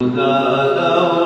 Buddha,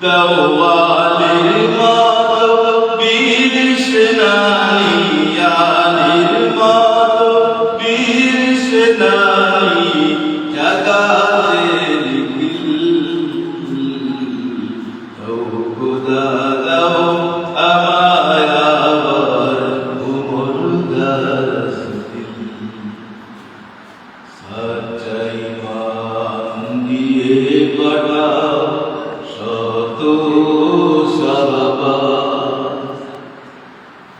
দওয়ালির মতো বীর সেনানি ইয়ালির মতো বীর সেনানি জাগাতের ও খোদা দাও আমার আবার উমর দাও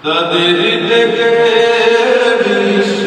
তাদের দেখে বিশ্ব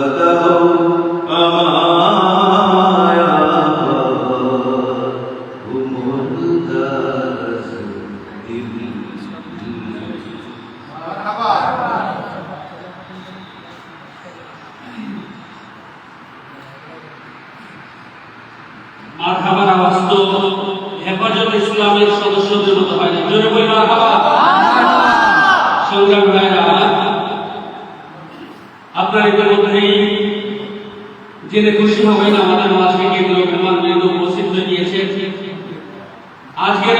মারহাবার আওয়াজ তো হেফাজত ইসলামের সদস্যদের মতো হয় না। জোরে বই সংগ্রাম ভাইরা আপনারা ইতিমধ্যেই জেনে খুশি হবেন, আমাদের মাঝে কেন্দ্রীয় মেহমান বৃন্দ উপস্থিত হয়ে গিয়েছে আজকের